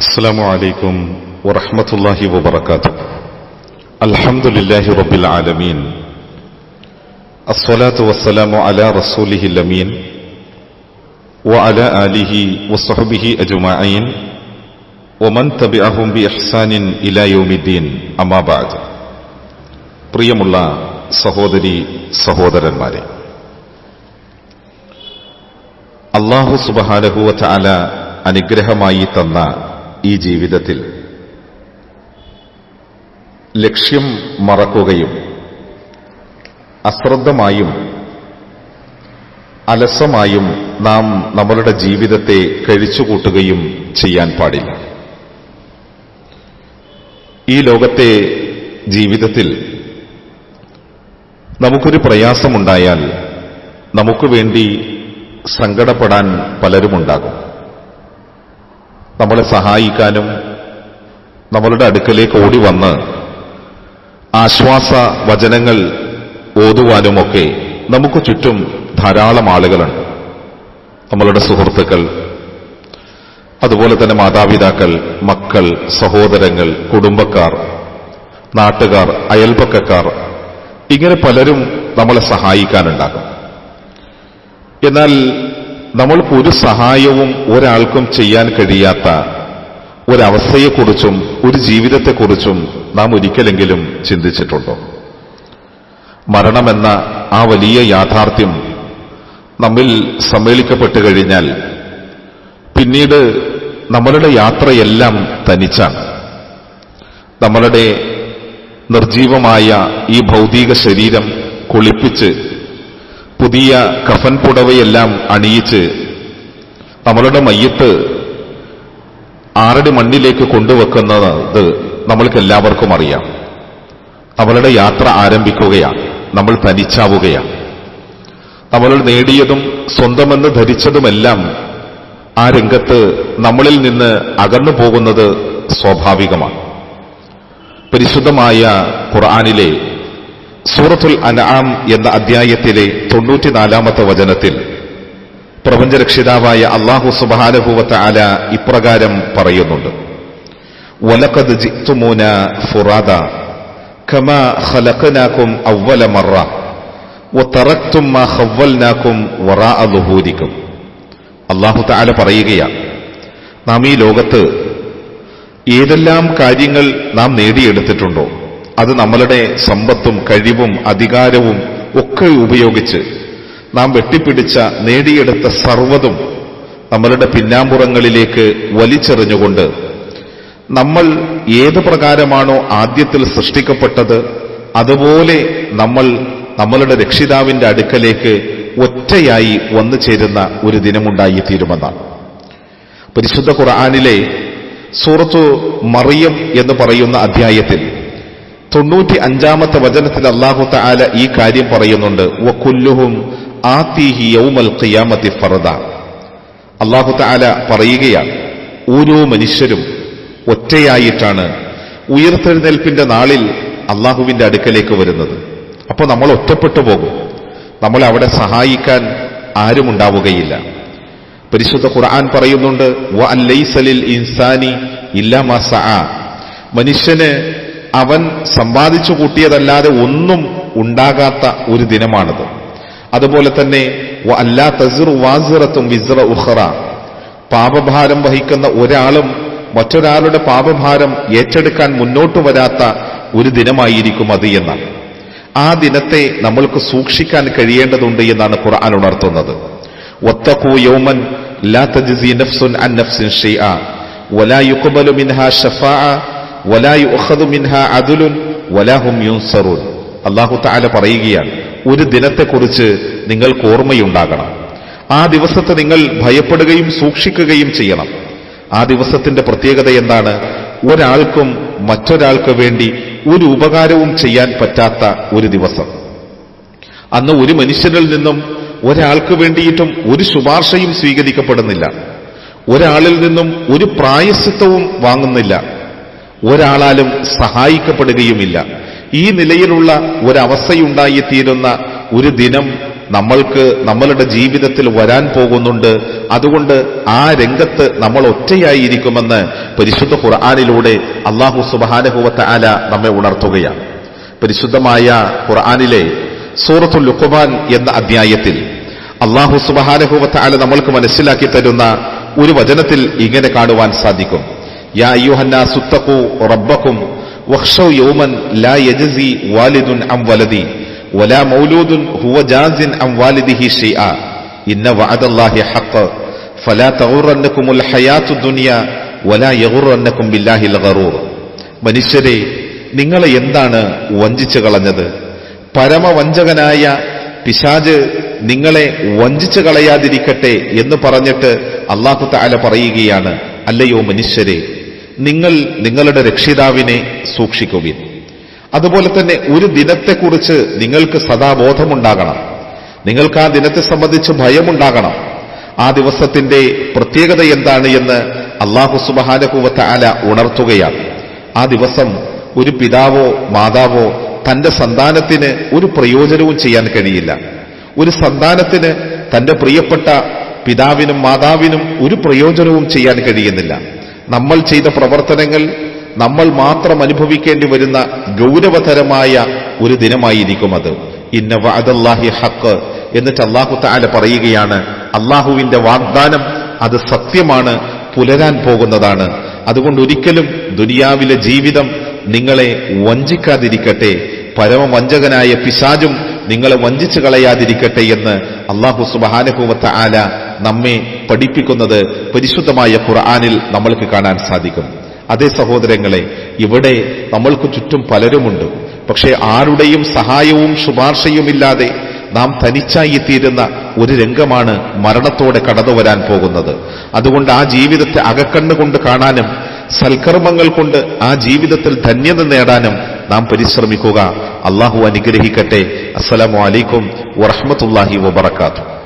السلام عليكم ورحمة الله وبركاته الحمد لله رب العالمين الصلاة والسلام على رسوله الأمين وعلى آله وصحبه أجمعين ومن تبعهم بإحسان إلى يوم الدين أما بعد പ്രിയമുള്ള സഹോദരി സഹോദരന്മാരെ അള്ളാഹു സുബഹാനഹുവ ചാല അനുഗ്രഹമായി തന്ന ഈ ജീവിതത്തിൽ. ലക്ഷ്യം മറക്കുകയും അശ്രദ്ധമായും അലസമായും നാം നമ്മളുടെ ജീവിതത്തെ കഴിച്ചുകൂട്ടുകയും ചെയ്യാൻ പാടില്ല. ഈ ലോകത്തെ ജീവിതത്തിൽ നമുക്കൊരു പ്രയാസമുണ്ടായാൽ നമുക്ക് വേണ്ടി സങ്കടപ്പെടാൻ പലരുമുണ്ടാകും. നമ്മളെ സഹായിക്കാനും നമ്മളുടെ അടുക്കലേക്ക് ഓടി വന്ന് ആശ്വാസ വചനങ്ങൾ ഓതുവാനുമൊക്കെ നമുക്ക് ചുറ്റും ധാരാളം ആളുകളുണ്ട്. നമ്മളുടെ സുഹൃത്തുക്കൾ അതുപോലെ തന്നെ മാതാപിതാക്കൾ മക്കൾ സഹോദരങ്ങൾ കുടുംബക്കാർ നാട്ടുകാർ അയൽപക്കക്കാർ ഇങ്ങനെ പലരും നമ്മളെ സഹായിക്കാനുണ്ടാകും. എന്നാൽ നമ്മൾക്ക് ഒരു സഹായവും ഒരാൾക്കും ചെയ്യാൻ കഴിയാത്ത ഒരവസ്ഥയെക്കുറിച്ചും ഒരു ജീവിതത്തെക്കുറിച്ചും നാം ഒരിക്കലെങ്കിലും ചിന്തിച്ചിട്ടുണ്ടോ? മരണമെന്ന ആ വലിയ യാഥാർത്ഥ്യം നമ്മിൽ സമ്മേളിക്കപ്പെട്ടു കഴിഞ്ഞാൽ പിന്നീട് നമ്മളുടെ യാത്രയെല്ലാം തനിച്ചാണ്. നമ്മളുടെ നിർജീവമായ ഈ ഭൗതിക ശരീരം കുളിപ്പിച്ച് പുതിയ കഫൻ പുടവയെല്ലാം അണിയിച്ച് നമ്മളുടെ മയ്യത്ത് ആറടി മണ്ണിലേക്ക് കൊണ്ടുവെക്കുന്നത് നമ്മൾക്ക് എല്ലാവർക്കും അറിയാം. നമ്മളുടെ യാത്ര ആരംഭിക്കുകയാണ്. നമ്മൾ തനിച്ചാവുകയാണ്. നമ്മൾ നേടിയതും സ്വന്തമെന്ന് ധരിച്ചതുമെല്ലാം ആ രംഗത്ത് നമ്മളിൽ നിന്ന് അകന്നു പോകുന്നത് സ്വാഭാവികമാണ്. പരിശുദ്ധമായ ഖുർആാനിലെ സൂറത്തുൽ അൻആം എന്ന അധ്യായത്തിലെ തൊണ്ണൂറ്റിനാലാമത്തെ വചനത്തിൽ പ്രപഞ്ചരക്ഷിതാവായ അള്ളാഹു സുബാനുഭൂവത്ത ആല ഇപ്രകാരം പറയുന്നുണ്ട്. വലക്കത് ജിത്തുമൂന ഫുറാദ കമാ അവ്വല മറ ളുഹൂരിക്കും അള്ളാഹു താല പറയുകയാണ് നാം ഈ ലോകത്ത് ഏതെല്ലാം കാര്യങ്ങൾ നാം നേടിയെടുത്തിട്ടുണ്ടോ? അത് നമ്മളുടെ സമ്പത്തും കഴിവും അധികാരവും ഒക്കെ ഉപയോഗിച്ച് നാം വെട്ടിപ്പിടിച്ച നേടിയെടുത്ത സർവതും നമ്മളുടെ പിന്നാമ്പുറങ്ങളിലേക്ക് വലിച്ചെറിഞ്ഞുകൊണ്ട് നമ്മൾ ഏത് പ്രകാരമാണോ ആദ്യത്തിൽ സൃഷ്ടിക്കപ്പെട്ടത് അതുപോലെ നമ്മൾ നമ്മളുടെ രക്ഷിതാവിന്റെ അടുക്കലേക്ക് ഒറ്റയായി വന്നു ചേരുന്ന ഒരു ദിനമുണ്ടായി തീരുമെന്നാണ്. പരിശുദ്ധ ഖുർആാനിലെ സൂറത്തു മറിയം എന്ന് പറയുന്ന അധ്യായത്തിൽ തൊണ്ണൂറ്റി അഞ്ചാമത്തെ വചനത്തിൽ അള്ളാഹു താല ഈ കാര്യം പറയുന്നുണ്ട്. യൗമൽ ഖിയാമത്തി അള്ളാഹു താല പറയുകയാണ് ഓരോ മനുഷ്യരും ഒറ്റയായിട്ടാണ് ഉയർത്തെഴുന്നേൽപ്പിന്റെ നാളിൽ അള്ളാഹുവിന്റെ അടുക്കലേക്ക് വരുന്നത്. അപ്പോൾ നമ്മൾ ഒറ്റപ്പെട്ടു പോകും. നമ്മൾ അവിടെ സഹായിക്കാൻ ആരുമുണ്ടാവുകയില്ല പരിശുദ്ധ ഖുർആൻ പറയുന്നുണ്ട് ഇൻസാനി ഇല്ലാമാ സആ മനുഷ്യന് അവൻ സമ്പാദിച്ചു കൂട്ടിയതല്ലാതെ ഒന്നും ഉണ്ടാകാത്ത ഒരു ദിനമാണത്. അതുപോലെ തന്നെ അല്ലാ തസിറു വാസിറത്തും വിസ്റ ഉഖറ. പാപഭാരം വഹിക്കുന്ന ഒരാളും മറ്റൊരാളുടെ പാപഭാരം ഏറ്റെടുക്കാൻ മുന്നോട്ട് വരാത്ത ഒരു ദിനമായിരിക്കും അത് എന്നാണ്. ആ ദിനത്തെ നമ്മൾക്ക് സൂക്ഷിക്കാൻ കഴിയേണ്ടതുണ്ട് എന്നാണ് ഖുർആൻ ഉണർത്തുന്നത്. ഒത്തക്കൂ യൗമൻ ലാ തജിസി നഫ്സുൻ അൻ നഫ്സിൻ ഷൈഅ വലാ يقبل മിൻഹാ ഷഫാഅ വലാ താല പറയുകയാണ് ഒരു ദിനത്തെക്കുറിച്ച് നിങ്ങൾക്ക് ഓർമ്മയുണ്ടാകണം. ആ ദിവസത്തെ നിങ്ങൾ ഭയപ്പെടുകയും സൂക്ഷിക്കുകയും ചെയ്യണം. ആ ദിവസത്തിന്റെ പ്രത്യേകത എന്താണ്? ഒരാൾക്കും മറ്റൊരാൾക്ക് വേണ്ടി ഒരു ഉപകാരവും ചെയ്യാൻ പറ്റാത്ത ഒരു ദിവസം. അന്ന് ഒരു മനുഷ്യനിൽ നിന്നും ഒരാൾക്ക് വേണ്ടിയിട്ടും ഒരു ശുപാർശയും സ്വീകരിക്കപ്പെടുന്നില്ല. ഒരാളിൽ നിന്നും ഒരു പ്രായസിത്വവും വാങ്ങുന്നില്ല. ഒരാളാലും സഹായിക്കപ്പെടുകയുമില്ല. ഈ നിലയിലുള്ള ഒരവസ്ഥയുണ്ടായിത്തീരുന്ന ഒരു ദിനം നമ്മൾക്ക് നമ്മളുടെ ജീവിതത്തിൽ വരാൻ പോകുന്നുണ്ട്. അതുകൊണ്ട് ആ രംഗത്ത് നമ്മൾ ഒറ്റയായിരിക്കുമെന്ന് പരിശുദ്ധ ഖുർആാനിലൂടെ അള്ളാഹു സുബാനഹുവത്ത് ആല നമ്മെ ഉണർത്തുകയാണ്. പരിശുദ്ധമായ ഖുർആാനിലെ സൂറത്തുൽ ലുഖ്മാൻ എന്ന അധ്യായത്തിൽ അള്ളാഹു സുബാനഹുവത്ത് ആല നമ്മൾക്ക് മനസ്സിലാക്കി തരുന്ന ഒരു വചനത്തിൽ ഇങ്ങനെ കാണുവാൻ സാധിക്കും. യാ അയ്യുഹന്നാ യൗമൻ ലാ വാലിദുൻ അം വലദി മനുഷ്യരെ നിങ്ങളെ എന്താണ് വഞ്ചിച്ചു കളഞ്ഞത്? പരമവഞ്ചകനായ പിശാജ് നിങ്ങളെ വഞ്ചിച്ചു കളയാതിരിക്കട്ടെ എന്ന് പറഞ്ഞിട്ട് അള്ളാഹു താല പറയുകയാണ്. അല്ലയോ മനുഷ്യരെ നിങ്ങൾ നിങ്ങളുടെ രക്ഷിതാവിനെ സൂക്ഷിക്കുവിൻ. അതുപോലെ തന്നെ ഒരു ദിനത്തെക്കുറിച്ച് നിങ്ങൾക്ക് സദാ ബോധമുണ്ടാകണം. നിങ്ങൾക്ക് ആ ദിനത്തെ സംബന്ധിച്ച് ഭയമുണ്ടാകണം. ആ ദിവസത്തിന്റെ പ്രത്യേകത എന്താണ് എന്ന് അള്ളാഹു സുബഹാനഹുവത്ത ആല ഉണർത്തുകയാണ്. ആ ദിവസം ഒരു പിതാവോ മാതാവോ തന്റെ സന്താനത്തിന് ഒരു പ്രയോജനവും ചെയ്യാൻ കഴിയില്ല. ഒരു സന്താനത്തിന് തന്റെ പ്രിയപ്പെട്ട പിതാവിനും മാതാവിനും ഒരു പ്രയോജനവും ചെയ്യാൻ കഴിയുന്നില്ല. നമ്മൾ ചെയ്ത പ്രവർത്തനങ്ങൾ നമ്മൾ മാത്രം അനുഭവിക്കേണ്ടി വരുന്ന ഗൗരവതരമായ ഒരു ദിനമായിരിക്കും അത്. ഇന്ന വഅദല്ലാഹി ഹക്ക് എന്നിട്ട് അള്ളാഹു താല പറയുകയാണ് അള്ളാഹുവിന്റെ വാഗ്ദാനം അത് സത്യമാണ് പുലരാൻ പോകുന്നതാണ്. അതുകൊണ്ട് ഒരിക്കലും ദുനിയാവിലെ ജീവിതം നിങ്ങളെ വഞ്ചിക്കാതിരിക്കട്ടെ പരമവഞ്ചകനായ പിശാചും നിങ്ങളെ വഞ്ചിച്ചു കളയാതിരിക്കട്ടെ എന്ന് അള്ളാഹു സുബാനുഭൂവത്ത ആല നമ്മെ പഠിപ്പിക്കുന്നത് പരിശുദ്ധമായ ഖുർആാനിൽ നമ്മൾക്ക് കാണാൻ സാധിക്കും. അതേ സഹോദരങ്ങളെ ഇവിടെ നമ്മൾക്ക് ചുറ്റും പലരുമുണ്ട്. പക്ഷേ ആരുടെയും സഹായവും ശുപാർശയും ഇല്ലാതെ നാം തനിച്ചായി തനിച്ചായിത്തീരുന്ന ഒരു രംഗമാണ് മരണത്തോടെ കടന്നു വരാൻ പോകുന്നത്. അതുകൊണ്ട് ആ ജീവിതത്തെ അകക്കണ്ണുകൊണ്ട് കാണാനും സൽക്കർമ്മങ്ങൾ കൊണ്ട് ആ ജീവിതത്തിൽ ധന്യത നേടാനും നാം പരിശ്രമിക്കുക. അള്ളാഹു അനുഗ്രഹിക്കട്ടെ. അസ്സലാമു അലൈക്കും വറഹമത്തല്ലാഹി വബർക്കാത്തു